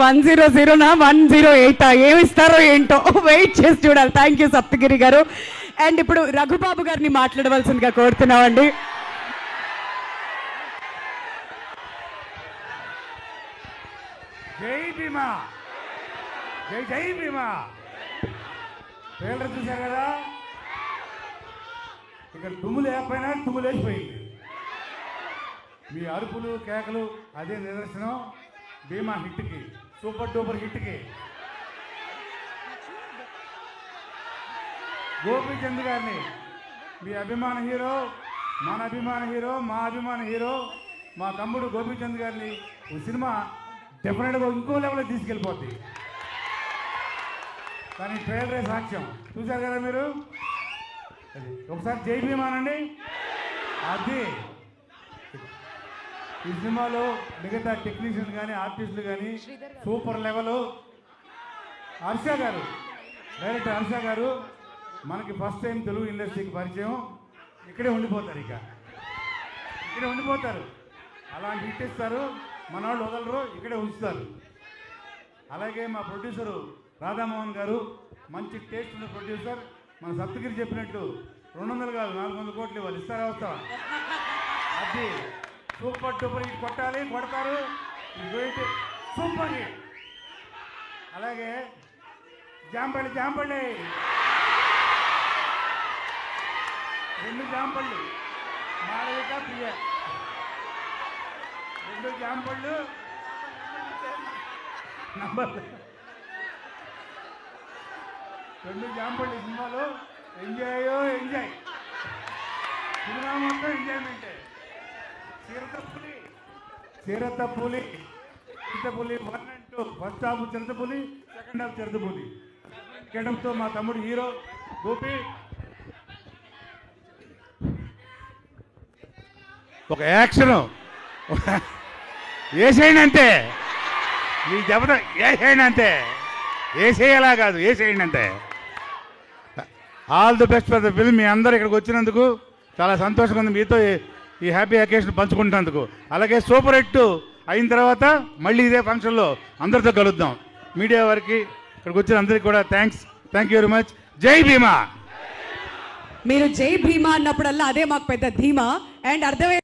One zero జీరోనా one zero ఎయిటా ఏమిస్తారో ఏంటో? వెయిట్ చేసి చూడాలి. థ్యాంక్ యూ సప్తగిరి గారు. అండ్ ఇప్పుడు రఘుబాబు గారిని మాట్లాడవలసిందిగా కోరుతున్నామండి. జై భీమా. జై జై భీమా. ట్రైలర్ చూశారు కదా? ఇక్కడ తుమ్ములు లేకపోయినా తుమ్ములు వేసిపోయింది మీ అరుపులు కేకలు అదే నిదర్శనం భీమా హిట్కి. సూపర్ డూపర్ హిట్కి. గోపీచంద్ గారిని. మీ అభిమాన హీరో మన అభిమాన హీరో మా అభిమాన హీరో మా తమ్ముడు గోపీచంద్ గారిని ఈ సినిమా డెఫినెట్గా ఇంకో లెవెల్లో తీసుకెళ్ళిపోద్ది. కానీ ట్రైలరే సాక్ష్యం? చూశారు కదా మీరు? ఒకసారి జై భీమానండి అది. ఈ సినిమాలో మిగతా టెక్నీషియన్ కానీ ఆర్టిస్టులు కానీ సూపర్ లెవెల్. హర్ష గారు డైరెక్టర్ హర్ష గారు మనకి ఫస్ట్ టైం తెలుగు ఇండస్ట్రీకి పరిచయం. ఇక్కడే ఉండిపోతారు ఇక. ఇక్కడే ఉండిపోతారు. అలాంటి హిట్ ఇస్తారు. మన వాళ్ళు వదలరు ఇక్కడే ఉంచుతారు. అలాగే మా ప్రొడ్యూసరు రాధామోహన్ గారు మంచి టేస్ట్ ఉన్న ప్రొడ్యూసర్. మన సప్తగిరి చెప్పినట్టు రెండు వందలు కాదు నాలుగు వందల కోట్లు వాళ్ళు ఇస్తారా వస్తా అది. సూపర్ డూపర్ హిట్ కొట్టాలి కొడతారు. Super hit. అలాగే జాంపల్లి జాంపల్లి. రెండు జాంపళ్ళు. మాడవిక ప్రియ. రెండు జాంపళ్ళు. నంబర్. రెండు జాంపళ్ళు సినిమాలో. Enjoy enjoy. సినిమా మొత్తం ఎంజాయ్మెంటే. చిరతపులి చిరతపులి చిరతపులి one and two first half చిరతపులి second half చిరతపులి కేటంతో మా తమ్ముడు హీరో గోపి. ఒక యాక్షన్. వేసేయండి అంతే మీ దెబ్బతో వేసేయండి అంతే వేసేయలా కాదు వేసేయండి అంతే all the best for the film మీ అందరు ఇక్కడికి వచ్చినందుకు చాలా సంతోషంగా ఉంది. మీతో ఈ హ్యాపీ అకేషన్ పంచుకుంటున్నందుకు అలాగే సూపర్ హిట్ అయిన తర్వాత మళ్ళీ ఇదే ఫంక్షన్లో అందరితో కలుద్దాం. మీడియా వారికి ఇక్కడికి వచ్చిన అందరికీ కూడా thanks thank you very much జై భీమా! మీరు జై భీమా అన్నప్పుడల్లా అదే మాకు పెద్ద ధీమా. అండ్ అర్థమై